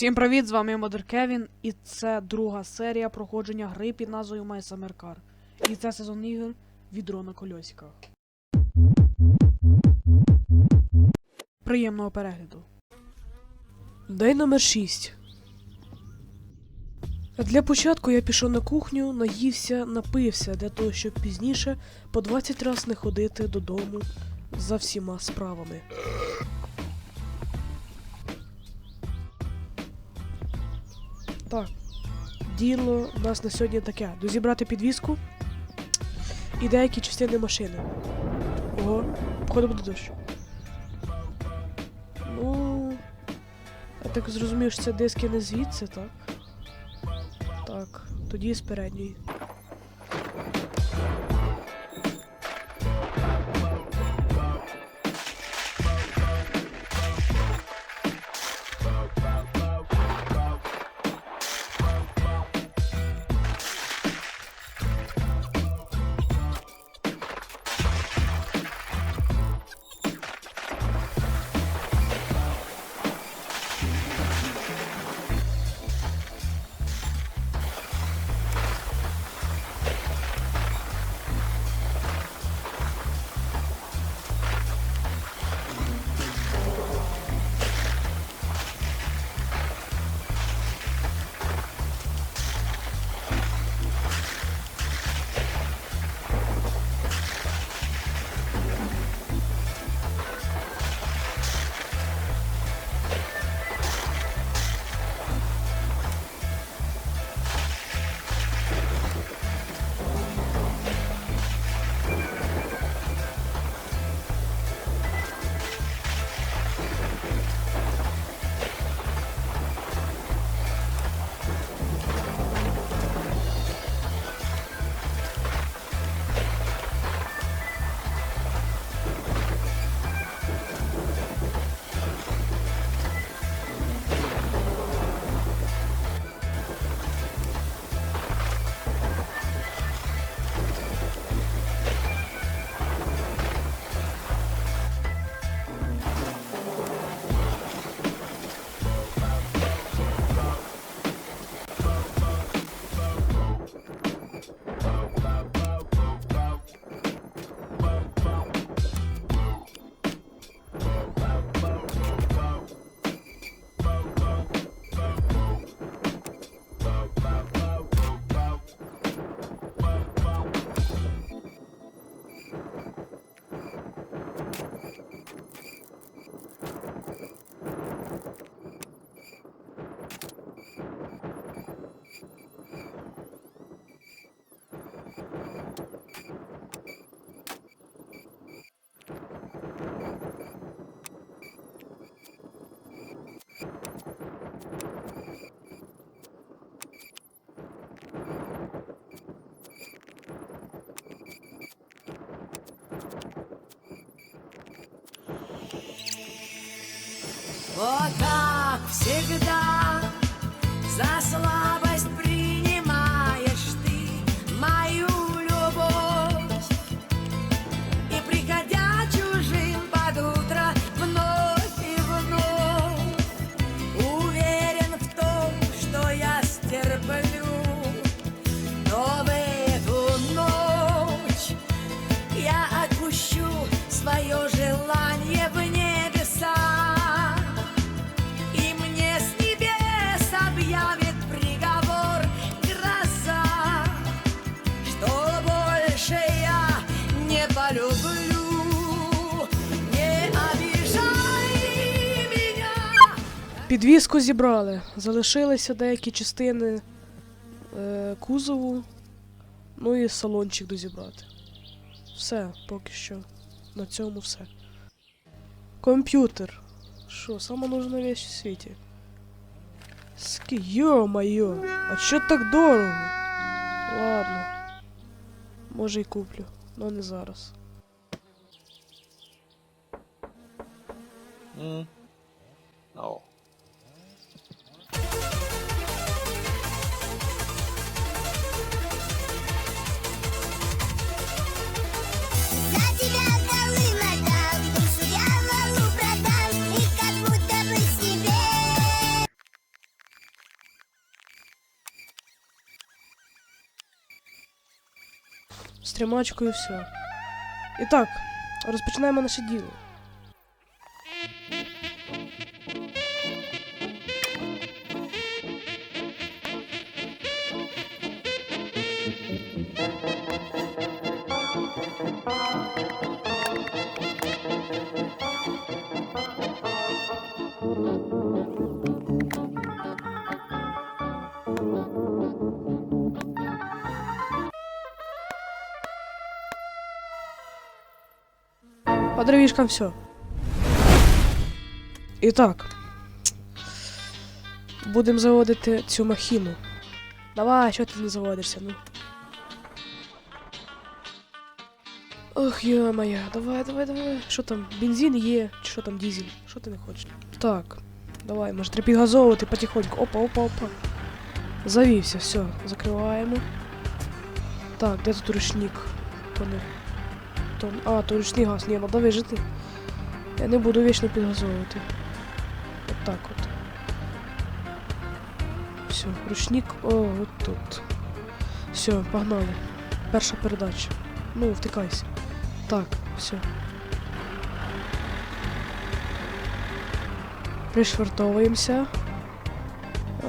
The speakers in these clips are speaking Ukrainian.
Всім привіт, з вами Модер Кевін, і це друга серія проходження гри під назвою My Summer Car. І це сезон ігор відро на кольосиках. Приємного перегляду. День номер 6. Для початку я пішов на кухню, наївся, напився для того, щоб пізніше по 20 раз не ходити додому за всіма справами. Так. Діло у нас на сьогодні таке: дозібрати підвіску і деякі частини машини. Ого, походу буде дощ. Ну. Я так зрозумів, що це диски не звідси, так? Так, тоді з передньої. Вот так всегда за Підвіску зібрали. Залишилися деякі частини е, кузову, ну і салончик дозібрати. Все, поки що. На цьому все. Комп'ютер. Що, сама нужна вещь в світі? Ски, йо-майо, а чо так дорого? Ладно. Може й куплю, но не зараз. Mm. No. Тримачку і все. І так, розпочинаємо наше діло. По дровішкам все. І так. Будемо заводити цю махіну. Давай, що ти не заводишся, ну. Ох, йо-моє, давай, давай, давай. Що там, бензин є, чи що там дизель? Що ти не хочеш? Так, давай, може треба підгазовувати потихоньку. Опа, опа, опа. Завівся, все, закриваємо. Так, де тут ручник? То не. А, то ручний газ, ні, надо вижити. Я не буду вічно підгазовувати. От так от. Все, ручник, о, от тут. Все, погнали. Перша передача. Ну, втикайся. Так, все. Пришвартовуємося.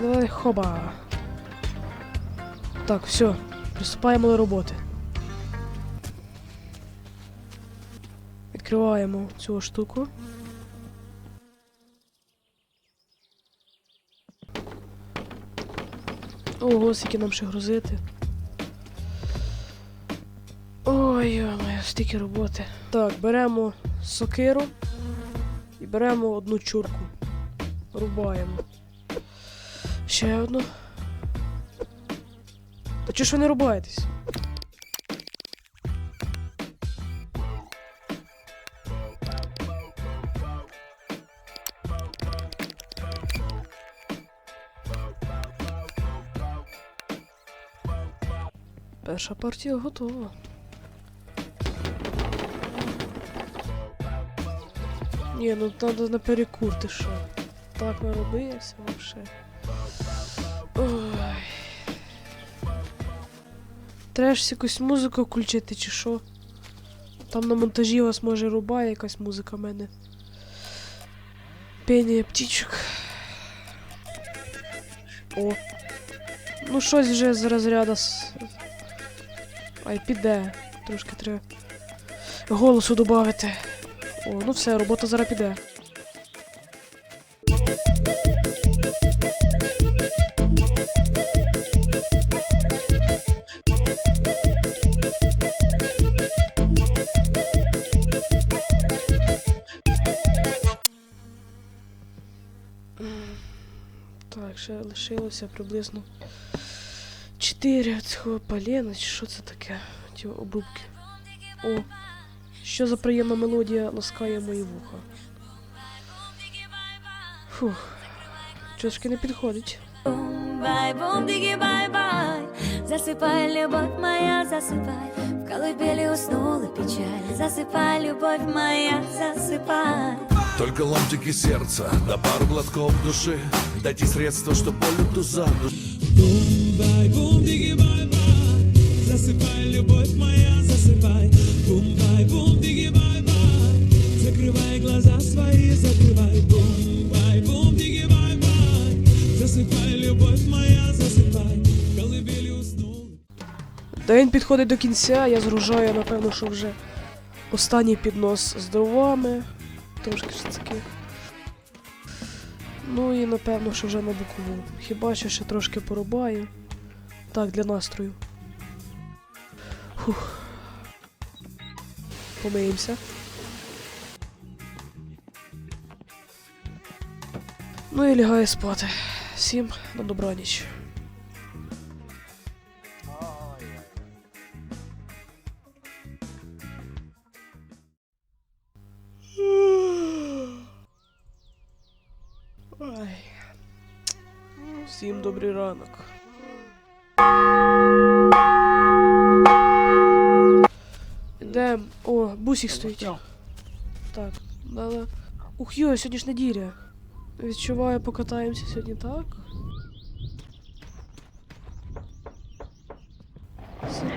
Давай, хоба. Так, все. Приступаємо до роботи. Відкриваємо цю штуку. Ого, скільки нам ще грузити. Ой, йо-моє, стільки роботи. Так, беремо сокиру і беремо одну чурку. Рубаємо. Ще одну. Та чого ж ви не рубаєтесь? Перша партія готова. Ні, ну треба на перекур, ти що? Так наробився вообще. Ой. Треба ж якусь музику включити, чи що? Там на монтажі вас може рубає якась музика в мене. Пение птічок. О. Ну щось вже з розряду. Ай, піде. Трошки треба голосу додати. О, ну все, робота зараз піде. Так, ще лишилося приблизно 4 цього полена, чи що це таке? Ті обрубки. О, що за приємна мелодія ласкає мої вуха. Фух, трошки не підходить. Бай, бум, диги, бай, бай Засыпай, любовь моя, засыпай В колыбели уснула печаль Засыпай, любовь моя, засыпай Только ломтики сердца, да пару глотков души Дайте средства, что боль эту за душу День підходить до кінця, я згружаю, напевно, що вже останній піднос з дровами. Трошки ж таки. Ну і напевно, що вже на бокову. Хіба що ще трошки порубаю. Так, для настрою. Фух. Помиємося. Ну і лягаю спати. Всім на добраніч. ранок. Ідем. О, бусик стоїть. Так, да-да. Ух, йо, сьогодні ж неділя. Відчуваю, покатаємося сьогодні, так?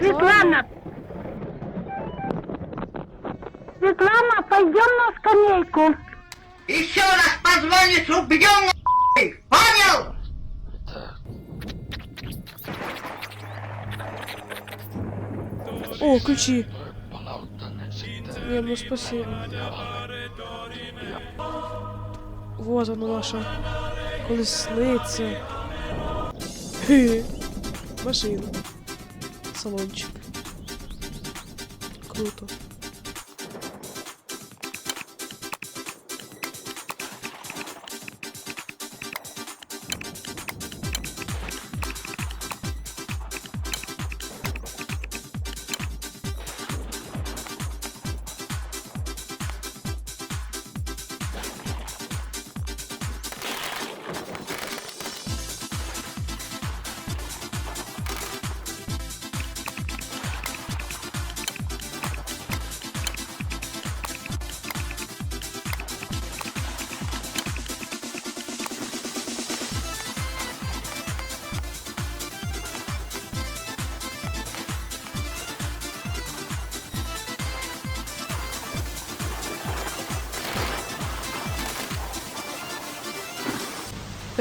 Світлана! Светлана, пойдем на скамейку. Еще раз позвонишь, убьем, О, ключі. Ні, ну спасибо. Вот она наша колесниця. Хе. Машина. Салончик. Круто.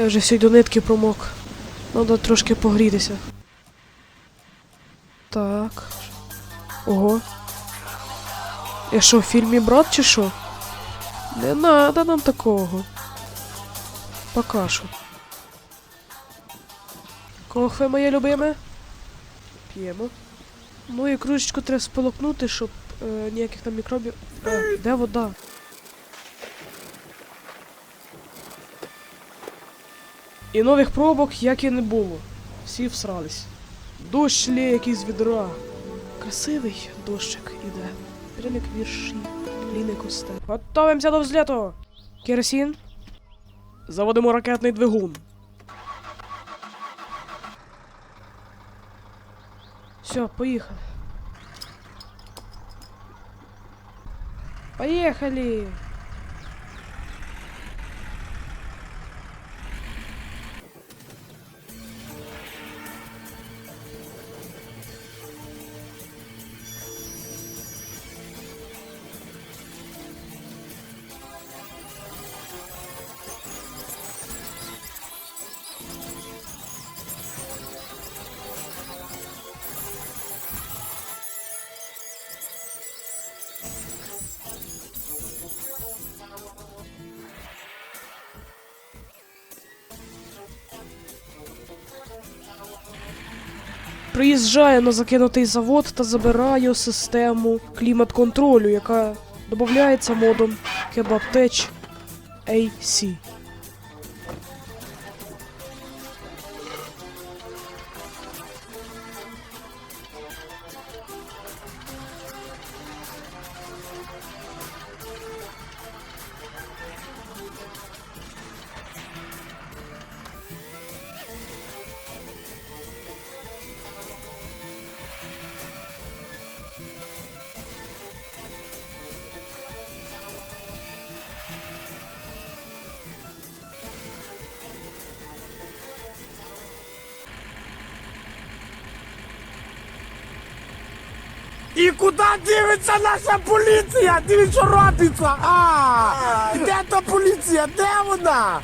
Я вже всі до нитки промок. Надо трошки погрітися. Так. Ого. Я що, в фільмі брат чи що? Не надо нам такого. Пока що. Кохве моє любиме. П'ємо. Ну і кружечку треба сполокнути, щоб е, ніяких там мікробів. Е, де вода? І нових пробок як і не було. Всі всрались. Дощ лє якийсь відра. Красивий дощик іде. Прям вірші. Ліни косте. Готовимося до взльоту! Керосин. Заводимо ракетний двигун. Все, поїхали. Поїхали! Приїжджає на закинутий завод та забирає систему клімат-контролю, яка додається модом Kebab AC. І куди дивиться наша поліція? Дивіться, що робиться! А! Де та поліція? Де вона?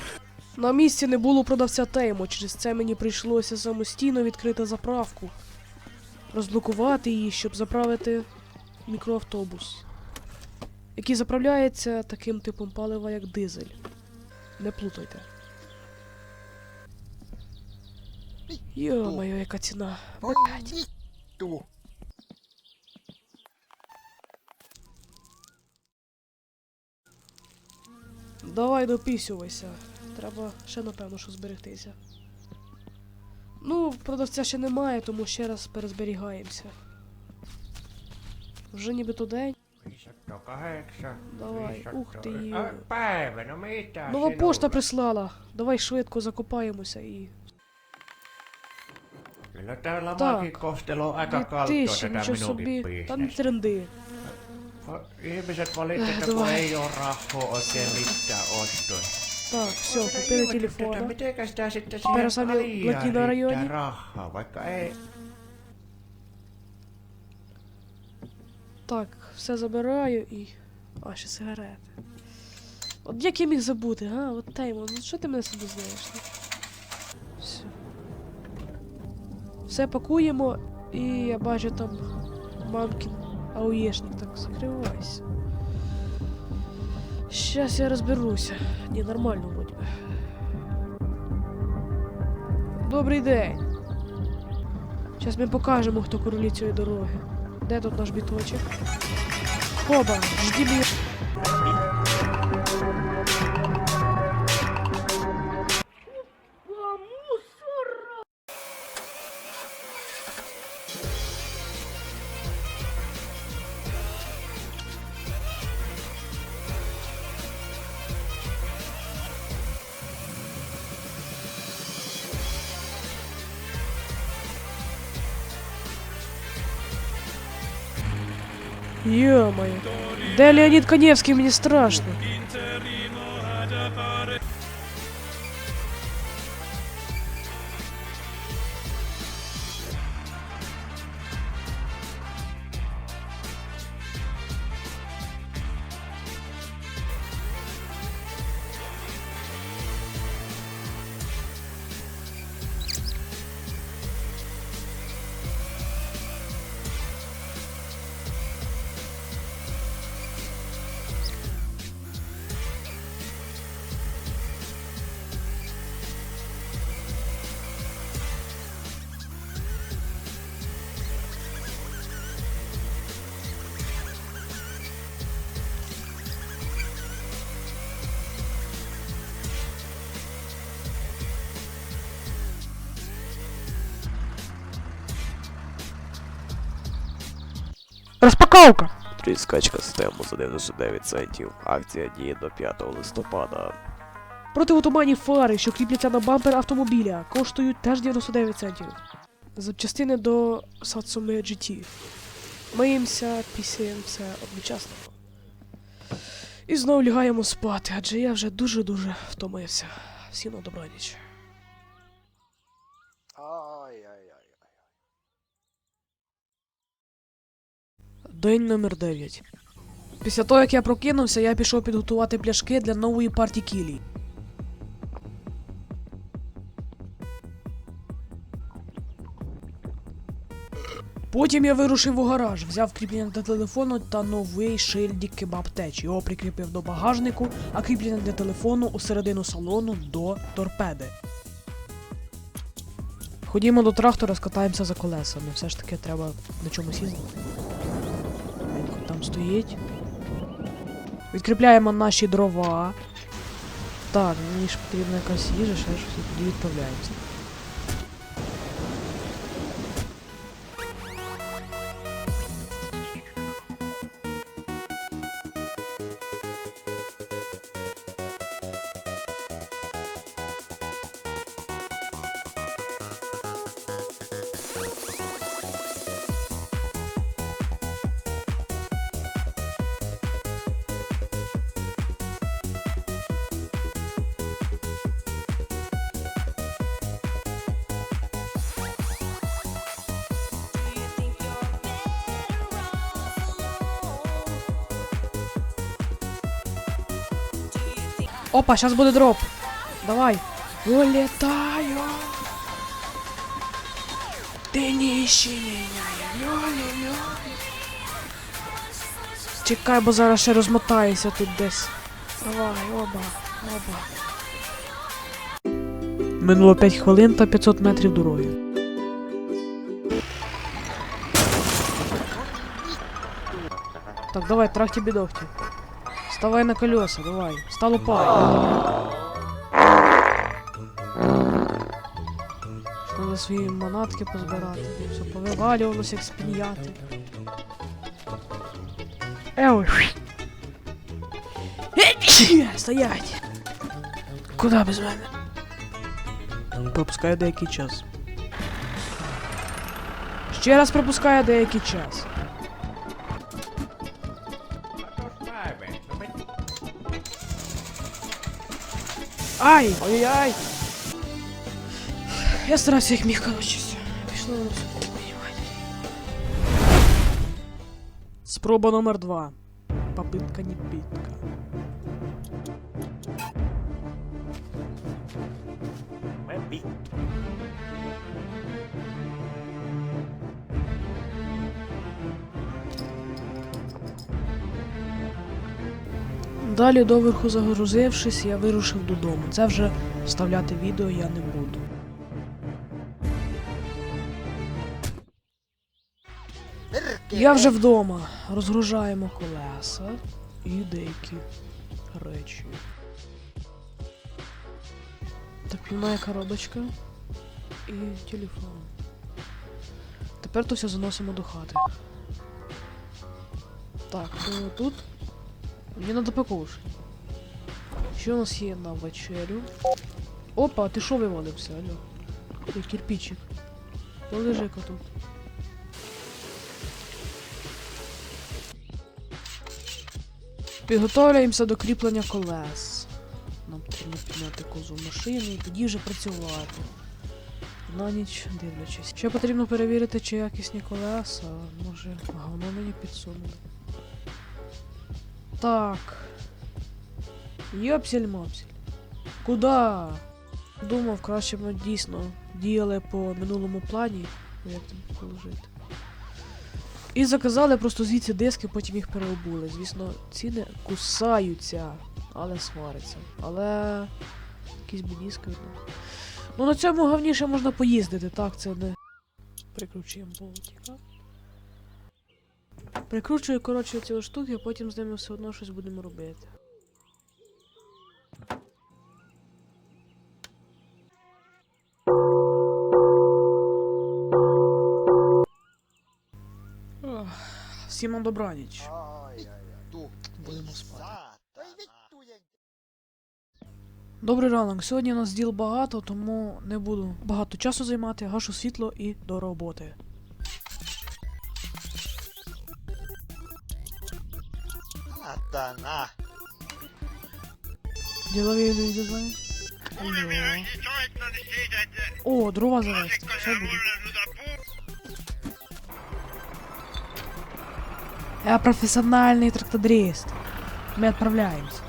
На місці не було продавця Теймо, через це мені прийшлося самостійно відкрити заправку, розблокувати її, щоб заправити мікроавтобус, який заправляється таким типом палива, як дизель. Не плутайте. Йо-моє, яка ціна. Блять. Давай допісювайся. Треба ще напевно що зберегтися. Ну, продавця ще немає, тому ще раз перезберігаємося. Вже нібито день. Давай, ух ти. Mitä Нова пошта прислала. Давай швидко закопаємося і. Kyllä täällä Так. Makikohtelo on aika tätä. Та не bisnestä. Тренди. Ihmiset valittaa, kun ei ole rahaa oikein mitään ostoon. Так, все, купили телефона. Mitenkä sitä sitten aliaan Latina riittää rahaa, vaikka ei... Так, все забираю і А, ще сигарети. От як я міг забути, а? От Теймон, ну що ти мене сюди знаєш? ну? Все. Все пакуємо, і я бачу там мамкін ауєшник, так закривайся. Щас я розберуся. Не, нормально вроді. бы. Добрий день. Зараз ми покажемо, хто королі цієї дороги. Де тут наш біточок? Хоба, жди мене. Ё-моё. Да Леонид Коневский, мне страшно. Розпаковка! Скачка систему за 99 центів. Акція діє до 5 листопада. Противотуманні фари, що кріпляться на бампер автомобіля, коштують теж 99 центів. Запчастини до Satsumi GT. Миємося, пісяємося одночасно. І знову лягаємо спати, адже я вже дуже-дуже втомився. Всім на добраніч. День номер 9. Після того, як я прокинувся, я пішов підготувати пляшки для нової партії кілі. Потім я вирушив у гараж, взяв кріплення для телефону та новий шильдік кебаб теч. Його прикріпив до багажнику, а кріплення для телефону у середину салону до торпеди. Ходімо до трактора, скатаємося за колесами. Все ж таки треба на чомусь їздити. Там стоїть. Відкріпляємо наші дрова. Так, мені ж потрібна якась їжа, ще щось, відправляємося. Опа, сейчас буде дроп. Давай. Улетаю. Ты не ищи меня. Лё-лё-лё. Чекай, бо зараз ще розмотається тут десь. Давай, оба, оба. Минуло 5 хвилин та 500 метрів дороги. Так, давай, трахті бідохті. Вставай на колеса, давай. Стал упай. Надо свої манатки позбирати. Все повивалювалося, як спін'яти. Еой. Стоять! Куда без мене? Пропускаю деякий час. Ще раз пропускаю деякий час. Ай! Ой-ой-ой! Я старався як міг, коротше, все. Пішло воно все понімати. Спроба номер два. битка не битка. Далі доверху загрузившись, я вирушив додому. Це вже вставляти відео я не буду. Я вже вдома. Розгружаємо колеса і деякі речі. Так, моя коробочка і телефон. Тепер то все заносимо до хати. Так, тут мені треба покушати. Що у нас є на вечерю? Опа, ти що вивалився, алло? Ти кирпичик. Полежи-ка тут. Підготовляємося до кріплення колес. Нам потрібно підняти козу в машину і тоді вже працювати. На ніч дивлячись. Ще потрібно перевірити, чи якісні колеса. Може, говно мені підсунули. Так. Йопсель мопсель. Куда? Думав, краще б ми дійсно діяли по минулому плані. Як там положити. І заказали просто звідси диски, потім їх переобули. Звісно, ціни кусаються, але сваряться. Але. Якісь будіски видно. Ну на цьому говніше можна поїздити, так, це не. Прикручуємо болтика. Прикручую, коротше, ці штуки, а потім з ними все одно щось будемо робити. Ох, Всім добраніч. Будемо спати. Добрий ранок. Сьогодні у нас діл багато, тому не буду багато часу займати, гашу світло і до роботи. Атана. Ділові люди дзвонять. Алло. О, дрова завести. Що буде? Я профессиональный трактодрист. Мы отправляемся.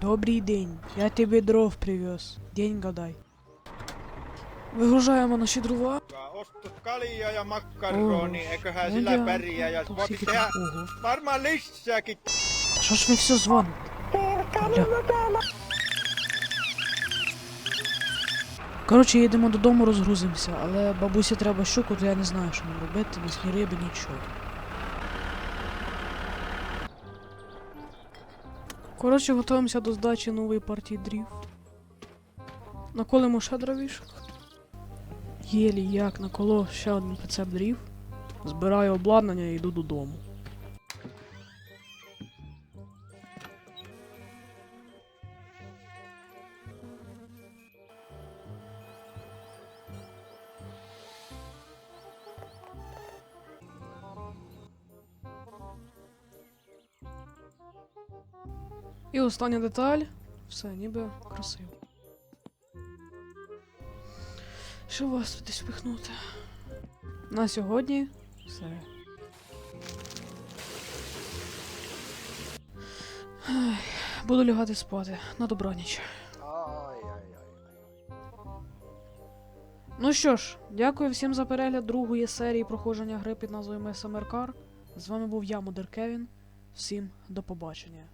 Добрий день. Я тебе дров привез. День гадай. Вигружаємо наші дрова. Kaljaa ja makkaroni, eiköhän sillä Ага. pärjää ja voisi tehdä varmaan lisääkin. Що ж ви все дзвоните? Коротше, їдемо додому, розгрузимося, але бабусі треба щуку, то я не знаю, що нам робити, без ні риби, нічого. Коротше, готуємося до здачі нової партії дрів. Наколимо ще дровішок. Єлі як наколо ще один прицеп дрів. Збираю обладнання і йду додому. І остання деталь. Все, ніби красиво. Що вас тут десь впихнути? На сьогодні все. Буду лягати спати. На добраніч. Ну що ж, дякую всім за перегляд другої серії проходження гри під назвою Месамеркар. З вами був я, Модер Кевін. Всім до побачення.